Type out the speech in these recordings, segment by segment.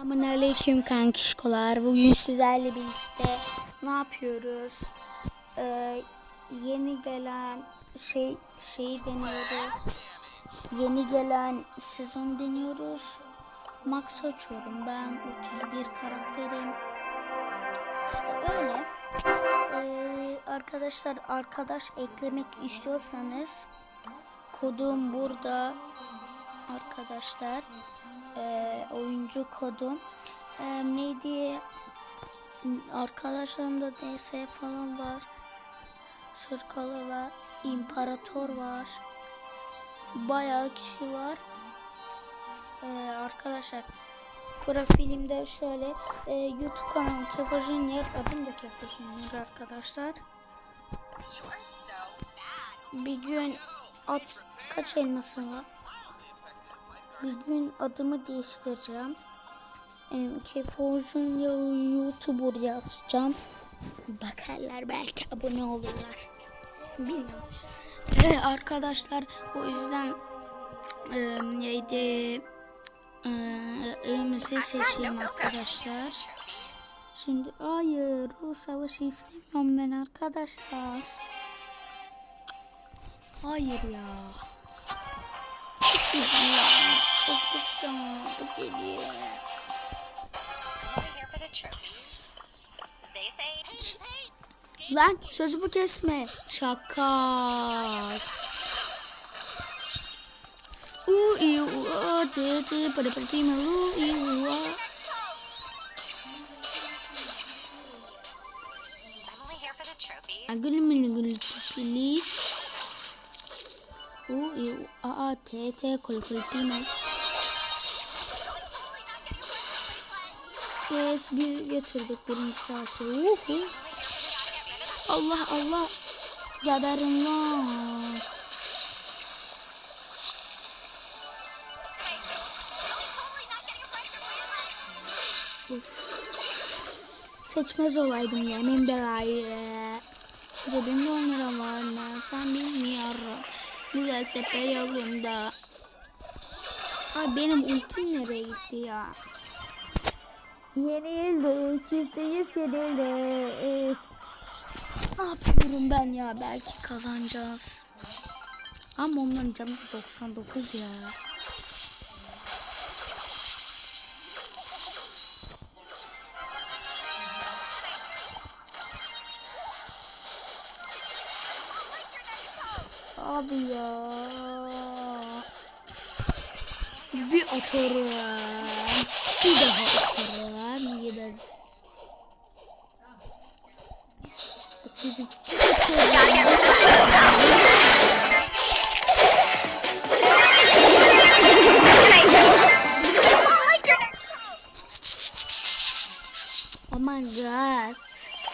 Selamünaleyküm kankişkolar. Bugün sizlerle birlikte ne yapıyoruz? Ee, yeni gelen şey şeyi deniyoruz. Yeni gelen sezon deniyoruz. Max açıyorum. Ben 31 karakterim. İşte öyle. Ee, arkadaşlar arkadaş eklemek istiyorsanız kodum burada arkadaşlar e, oyuncu kodum. E, neydi? Arkadaşlarımda DS falan var. Sırkalı ve İmparator var. Bayağı kişi var. E, arkadaşlar profilimde şöyle e, YouTube kanalım Kefo Junior adım da Kefo Junior arkadaşlar. Bir gün at kaç elmasın var bir gün adımı değiştireceğim. Kefo'cun YouTuber yazacağım. Bakarlar belki abone olurlar. Bilmiyorum. Evet, arkadaşlar o yüzden e, neydi e, elimizi seçeyim arkadaşlar. Şimdi hayır o savaşı istemiyorum ben arkadaşlar. Hayır ya. They say Lan sözümü kesme. Şaka. U i u a d d pada pada prima u i u a. Trophies. Agul miligul please. U i u a t t kul kul prima. Yes bir götürdük birinci saati. Uhu. Allah Allah. Geberin lan. Seçmez olaydım yemin de gayrı. Cebimde 10 lira var mı? Sen bilmiyorum. Güzel tepe yolunda. Ay benim ultim nereye gitti ya? Yenildik. Yüzde yüz yenildik. Ne yapıyorum ben ya? Belki kazanacağız. Ama onların canı 99 ya. Abi ya. Bir atarım. Bir daha atarım. Oh my god.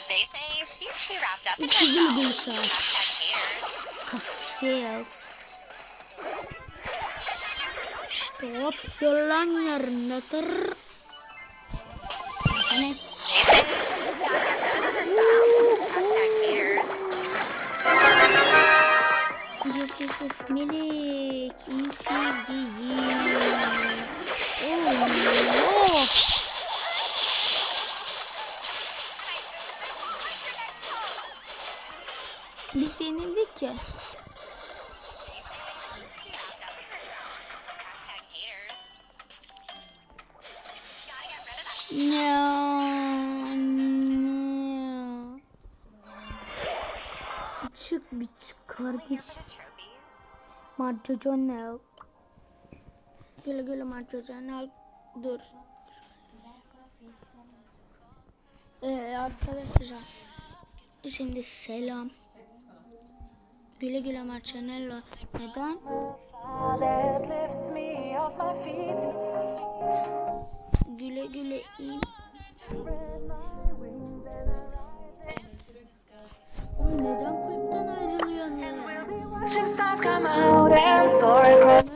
They say she's too wrapped up in İki herself. gün saat. Hashtag haters. Kasket. Stop. Jalan yerine tır. Ne? Yes, yes, yes. Melek. En sevdiğim. Oh. Biz yenildik. No, no. Kardeş. Marco Jonel. Güle güle Marco Jonel. Dur. Ee, arkadaşlar. Şimdi selam. Güle güle Marcanello. Neden? Güle güle iyi. Oğlum neden ne? Watching stars come out and soar across.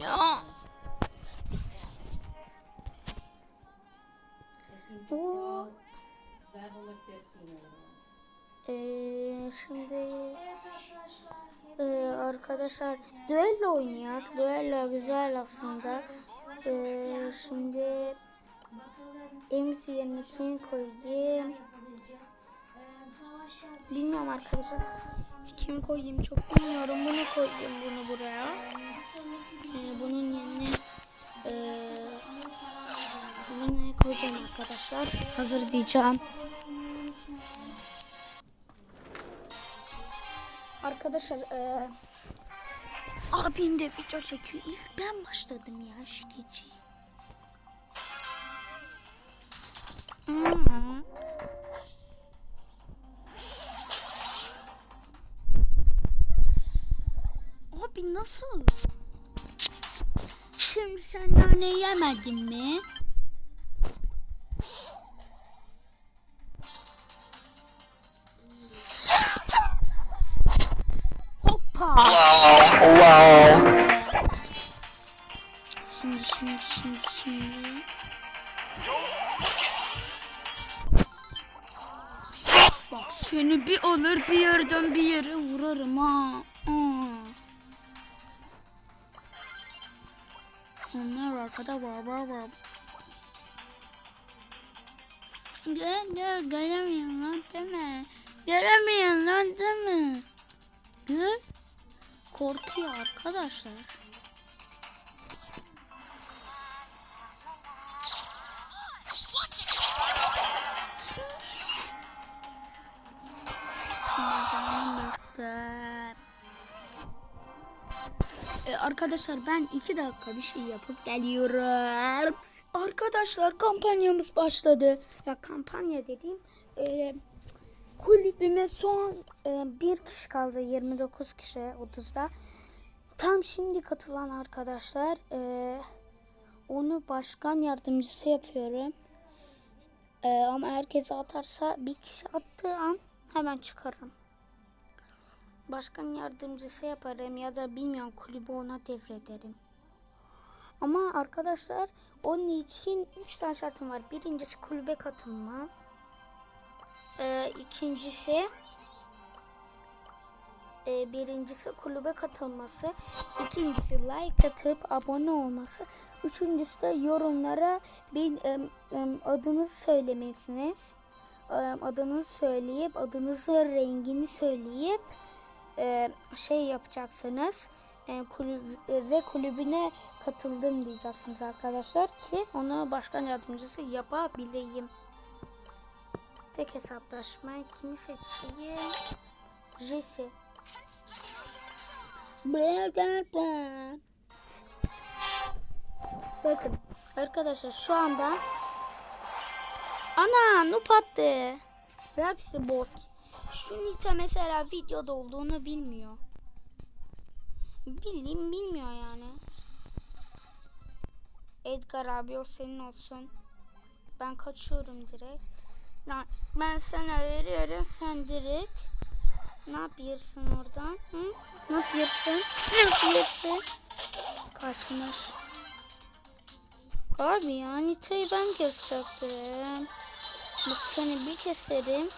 Ne bu Ee, şimdi ee, arkadaşlar düello oynuyor. Düello güzel aslında. Ee, şimdi MC yerine kim koyayım? Bilmiyorum arkadaşlar. Kim koyayım çok bilmiyorum. Bunu koyayım bunu buraya. Ee, bunun yerine ee, bunu ne koyacağım arkadaşlar. Hazır diyeceğim. Arkadaşlar ee, abim de video çekiyor. İlk ben başladım ya şikeci. Abi nasıl? Şimdi sen nane yemedin mi? Bir alır bir yerden bir yere vurarım ha. Onlar arkada var var var. Gel gel gelemiyorsun lan değil mi? Gelemiyorsun lan mi? Hı? Korkuyor arkadaşlar. Ee, arkadaşlar ben iki dakika bir şey yapıp geliyorum. Arkadaşlar kampanyamız başladı. Ya kampanya dediğim e, kulübüme son e, bir kişi kaldı 29 kişi 30'da. Tam şimdi katılan arkadaşlar e, onu başkan yardımcısı yapıyorum. E, ama herkes atarsa bir kişi attığı an hemen çıkarım. Başkan yardımcısı yaparım ya da bilmiyorum kulübü ona devrederim. Ama arkadaşlar onun için 3 tane şartım var. Birincisi kulübe katılma. Ee, ikincisi e, birincisi kulübe katılması. ikincisi like atıp abone olması. Üçüncüsü de yorumlara bir em, em, adınızı söylemesiniz. Em, adınızı söyleyip adınızın rengini söyleyip e, şey yapacaksınız. E, kulüp, e, ve kulübüne katıldım diyeceksiniz arkadaşlar ki onu başkan yardımcısı yapabileyim. Tek hesaplaşma kimi seçeyim? Jesse. Bakın arkadaşlar şu anda Ana noob attı. Hepsi bot. Şu Nita mesela videoda olduğunu bilmiyor. Bildiğim bilmiyor yani. Edgar abi o senin olsun. Ben kaçıyorum direkt. Lan Ben sana veriyorum sen direkt. Ne yapıyorsun oradan? Hı? Ne yapıyorsun? Ne yapıyorsun? Kaçmış. Abi ya Nita'yı ben kesecektim. Bak seni bir keserim.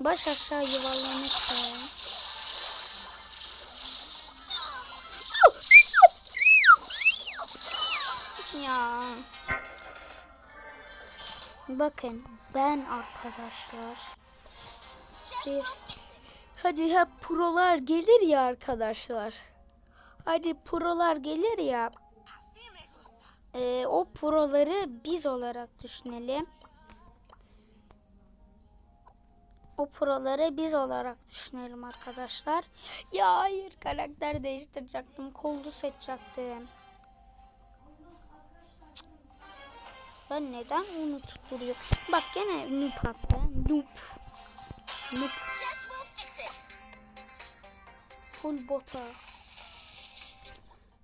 Baş aşağı yuvarlanırsın. Ya. Bakın ben arkadaşlar. Bir. Hadi hep prolar gelir ya arkadaşlar. Hadi prolar gelir ya. Ee, o proları biz olarak düşünelim. O proları biz olarak düşünelim arkadaşlar. Ya hayır karakter değiştirecektim. Koldu seçecektim. Ben neden onu tutturuyor? Bak gene noob attı. Noob. Noob. Full bota.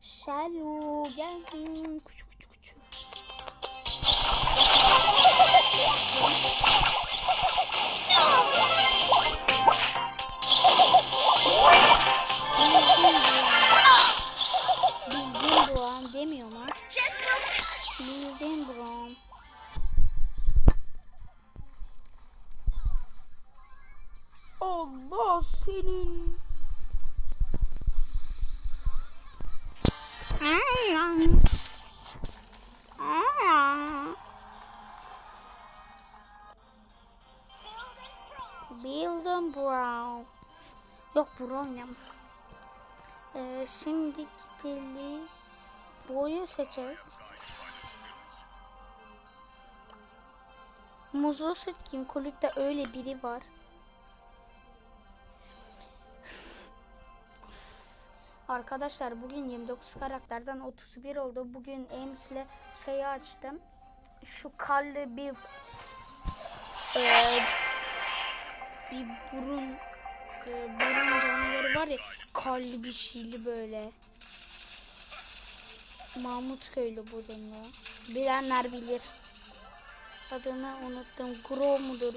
Shallow gel. Kuçu kuçu Allah senin. Building Brown. Yok Brown ya. Ee, şimdi gidelim. Boyu seçelim. Muzlu Sitkin kulüpte öyle biri var. Arkadaşlar bugün 29 karakterden 31 oldu. Bugün Ames ile şeyi açtım. Şu kalli bir eee, bir burun eee, burun canavarı var ya kalli bir şeyli böyle. Mahmut köylü burunlu. Bilenler bilir. Adını unuttum. Gro mudur?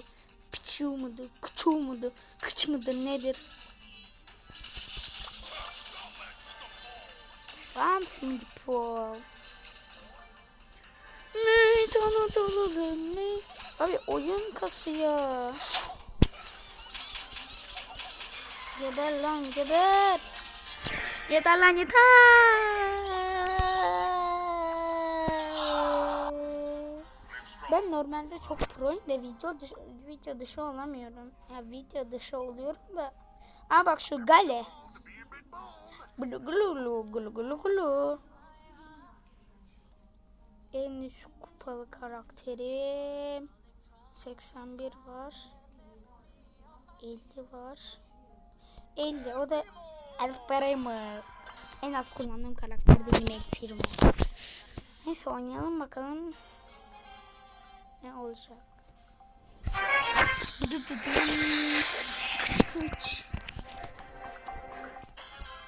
Piçu mudur? Küçü mudur? Kıç mıdır? Nedir? From the pool. Ne tanıdığım ne? Abi oyun kasıyor. Geber lan geber. Yeter lan yeter. Ben normalde çok proyum da video dışı, video dışı olamıyorum. Ya video dışı oluyorum da. Aa bak şu gale. Gulu gulu gulu gulu. En üst kupalı karakterim 81 var. 50 var. 50 o da Elf Primer. En az kullandığım karakter benim Elf. Neyse oynayalım bakalım ne olacak.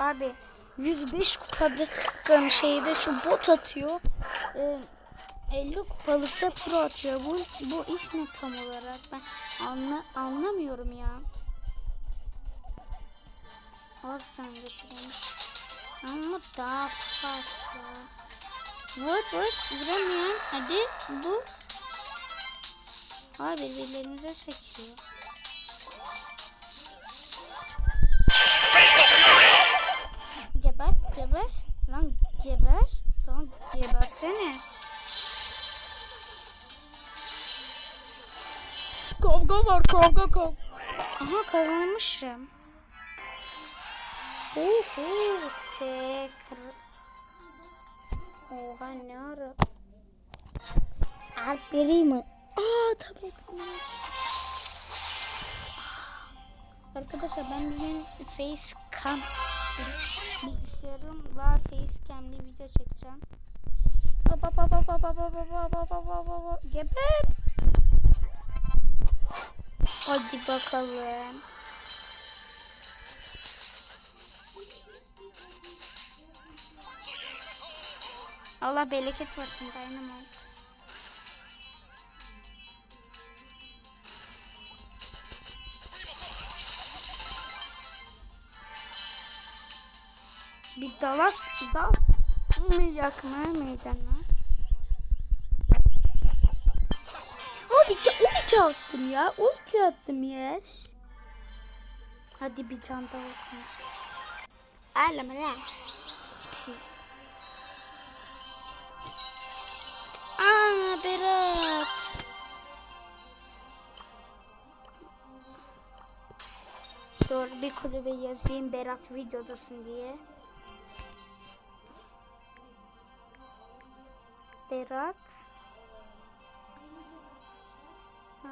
Abi 105 kupalık şeyde şu bot atıyor. Ee, 50 kupalıkta pro atıyor. Bu, bu iş ne tam olarak? Ben anla, anlamıyorum ya. Az sen götürmüş. Ama daha fazla. Vur vur vuramıyorum. Hadi bu. Abi birbirlerimize sekiyor. Geber. Lan gebersene. Kavga var, kavga kavga. Aha kazanmışım. Uhu, tekrar. Oha ne ara. Alpleri mi? Aa tabii. Arkadaşlar ben bir gün facecam bilgisayarımla facecam'li video çekeceğim. Baba baba baba baba baba baba baba geber. Hadi bakalım. Allah bereket versin dynamite. Bir dalak dal mı yakma meydana? De ulti attım ya. Ulti attım ya. Hadi bir can daha olsun. Ağlama lan. Tipsiz. Aa Berat. Dur bir kulübe yazayım Berat videodasın diye. Berat. Ha.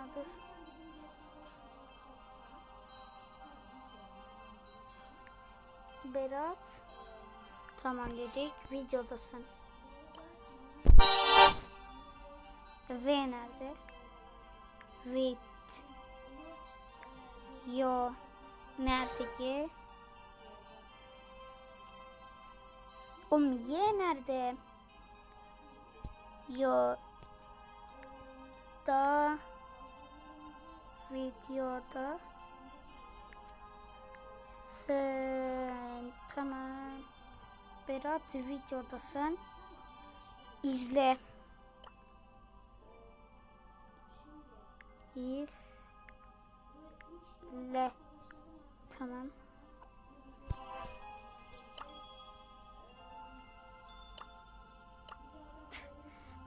Berat. Tamam dedik. Videodasın. V nerede? With. Yo. Nerede ki? Oğlum Y nerede? Yo. Da. Videoda. Sen. Tamam. Berat videodasın. İzle. İzle. Tamam.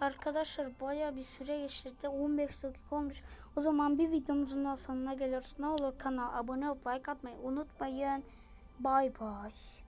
Arkadaşlar baya bir süre geçti. 15 dakika olmuş. O zaman bir videomuzun daha sonuna geliyoruz. Ne olur kanala abone olup like atmayı unutmayın. Bay bay.